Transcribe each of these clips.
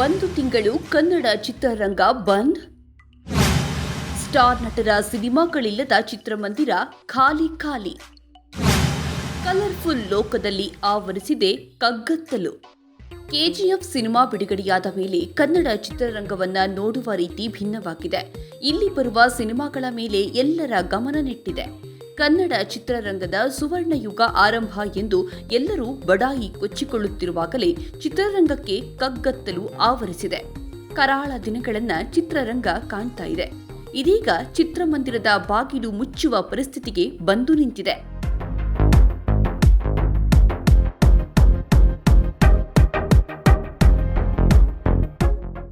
ಒಂದು ತಿಂಗಳು ಕನ್ನಡ ಚಿತ್ರರಂಗ ಬಂದ್? ಸ್ಟಾರ್ ನಟರ ಸಿನಿಮಾಗಳಿಲ್ಲದ ಚಿತ್ರಮಂದಿರ ಖಾಲಿ ಖಾಲಿ. ಕಲರ್ಫುಲ್ ಲೋಕದಲ್ಲಿ ಆವರಿಸಿದೆ ಕಗ್ಗತ್ತಲು. ಕೆಜಿಎಫ್ ಸಿನಿಮಾ ಬಿಡುಗಡೆಯಾದ ಮೇಲೆ ಕನ್ನಡ ಚಿತ್ರರಂಗವನ್ನ ನೋಡುವ ರೀತಿ ಭಿನ್ನವಾಗಿದೆ. ಇಲ್ಲಿ ಬರುವ ಸಿನಿಮಾಗಳ ಮೇಲೆ ಎಲ್ಲರ ಗಮನ ನೆಟ್ಟಿದೆ ಕನ್ನಡ ಚಿತ್ರರಂಗದ ಸುವರ್ಣ ಯುಗ ಆರಂಭ ಎಂದು ಎಲ್ಲರೂ ಬಡಾಯಿ ಕೊಚ್ಚಿಕೊಳ್ಳುತ್ತಿರುವಾಗಲೇ ಚಿತ್ರರಂಗಕ್ಕೆ ಕಗ್ಗತ್ತಲು ಆವರಿಸಿದೆ. ಕರಾಳ ದಿನಗಳನ್ನ ಚಿತ್ರರಂಗ ಕಾಣ್ತಾ ಇದೆ. ಇದೀಗ ಚಿತ್ರಮಂದಿರದ ಬಾಗಿಲು ಮುಚ್ಚುವ ಪರಿಸ್ಥಿತಿಗೆ ಬಂದು ನಿಂತಿದೆ.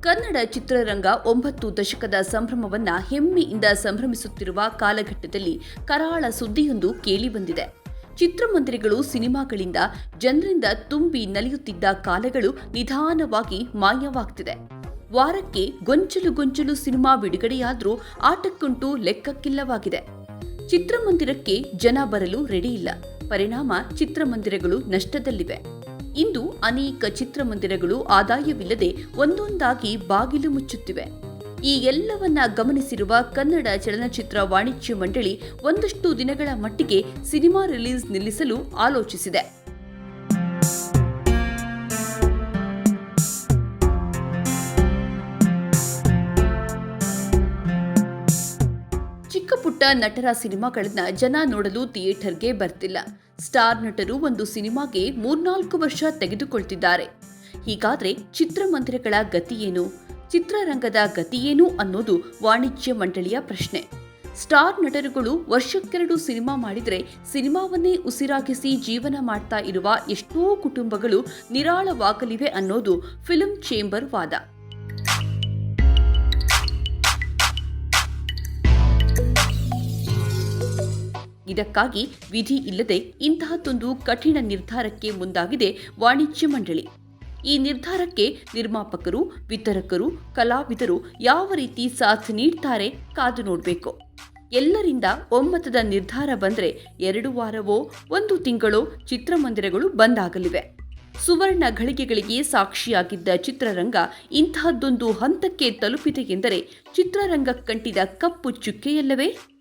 ಕನ್ನಡ ಚಿತ್ರರಂಗ ಒಂಬತ್ತು ದಶಕದ ಸಂಭ್ರಮವನ್ನ ಹೆಮ್ಮೆಯಿಂದ ಸಂಭ್ರಮಿಸುತ್ತಿರುವ ಕಾಲಘಟ್ಟದಲ್ಲಿ ಕರಾಳ ಸುದ್ದಿಯೊಂದು ಕೇಳಿಬಂದಿದೆ ಚಿತ್ರಮಂದಿರಗಳು, ಸಿನಿಮಾಗಳಿಂದ ಜನರಿಂದ ತುಂಬಿ ನಲಿಯುತ್ತಿದ್ದ ಕಾಲಗಳು ನಿಧಾನವಾಗಿ ಮಾಯವಾಗ್ತಿದೆ. ವಾರಕ್ಕೆ ಗೊಂಚಲು ಗೊಂಚಲು ಸಿನಿಮಾ ಬಿಡುಗಡೆಯಾದರೂ ಆಟಕ್ಕುಂಟು ಲೆಕ್ಕಕ್ಕಿಲ್ಲವಾಗಿದೆ. ಚಿತ್ರಮಂದಿರಕ್ಕೆ ಜನ ಬರಲು ರೆಡಿ ಇಲ್ಲ. ಪರಿಣಾಮ ಚಿತ್ರಮಂದಿರಗಳು ನಷ್ಟದಲ್ಲಿವೆ. ಇಂದು ಅನೇಕ ಚಿತ್ರಮಂದಿರಗಳು ಆದಾಯವಿಲ್ಲದೆ ಒಂದೊಂದಾಗಿ ಬಾಗಿಲು ಮುಚ್ಚುತ್ತಿವೆ. ಈ ಎಲ್ಲವನ್ನ ಗಮನಿಸಿರುವ ಕನ್ನಡ ಚಲನಚಿತ್ರ ವಾಣಿಜ್ಯ ಮಂಡಳಿ ಒಂದಷ್ಟು ದಿನಗಳ ಮಟ್ಟಿಗೆ ಸಿನಿಮಾ ರಿಲೀಸ್ ನಿಲ್ಲಿಸಲು ಆಲೋಚಿಸಿದೆ. ಪುಟ್ಟ ನಟರ ಸಿನಿಮಾಗಳನ್ನ ಜನ ನೋಡಲು ಥಿಯೇಟರ್ಗೆ ಬರ್ತಿಲ್ಲ. ಸ್ಟಾರ್ ನಟರು ಒಂದು ಸಿನಿಮಾಗೆ ಮೂರ್ನಾಲ್ಕು ವರ್ಷ ತೆಗೆದುಕೊಳ್ತಿದ್ದಾರೆ. ಹೀಗಾದ್ರೆ ಚಿತ್ರಮಂದಿರಗಳ ಗತಿಯೇನು ಚಿತ್ರರಂಗದ ಗತಿಯೇನು ಅನ್ನೋದು ವಾಣಿಜ್ಯ ಮಂಡಳಿಯ ಪ್ರಶ್ನೆ. ಸ್ಟಾರ್ ನಟರುಗಳು ವರ್ಷಕ್ಕೆರಡು ಸಿನಿಮಾ ಮಾಡಿದ್ರೆ ಸಿನಿಮಾವನ್ನೇ ಉಸಿರಾಗಿಸಿ ಜೀವನ ಮಾಡ್ತಾ ಇರುವ ಎಷ್ಟೋ ಕುಟುಂಬಗಳು ನಿರಾಳವಾಗಲಿವೆ ಅನ್ನೋದು ಫಿಲ್ಮ್ ಚೇಂಬರ್ ವಾದ. ಇದಕ್ಕಾಗಿ ವಿಧಿ ಇಲ್ಲದೆ ಇಂತಹದ್ದೊಂದು ಕಠಿಣ ನಿರ್ಧಾರಕ್ಕೆ ಮುಂದಾಗಿದೆ ವಾಣಿಜ್ಯ ಮಂಡಳಿ. ಈ ನಿರ್ಧಾರಕ್ಕೆ ನಿರ್ಮಾಪಕರು, ವಿತರಕರು, ಕಲಾವಿದರು ಯಾವ ರೀತಿ ಸಾಥ್ ನೀಡ್ತಾರೆ ಕಾದು ನೋಡಬೇಕು. ಎಲ್ಲರಿಂದ ಒಮ್ಮತದ ನಿರ್ಧಾರ ಬಂದರೆ ಎರಡು ವಾರವೋ, ಒಂದು ತಿಂಗಳೋ ಚಿತ್ರಮಂದಿರಗಳು ಬಂದಾಗಲಿವೆ. ಸುವರ್ಣ ಘಳಿಗೆಗಳಿಗೆ ಸಾಕ್ಷಿಯಾಗಿದ್ದ ಚಿತ್ರರಂಗ ಇಂತಹದ್ದೊಂದು ಹಂತಕ್ಕೆ ತಲುಪಿದೆ ಎಂದರೆ ಚಿತ್ರರಂಗ ಕಂಟಿದ ಕಪ್ಪು ಚುಕ್ಕೆಯಲ್ಲವೇ?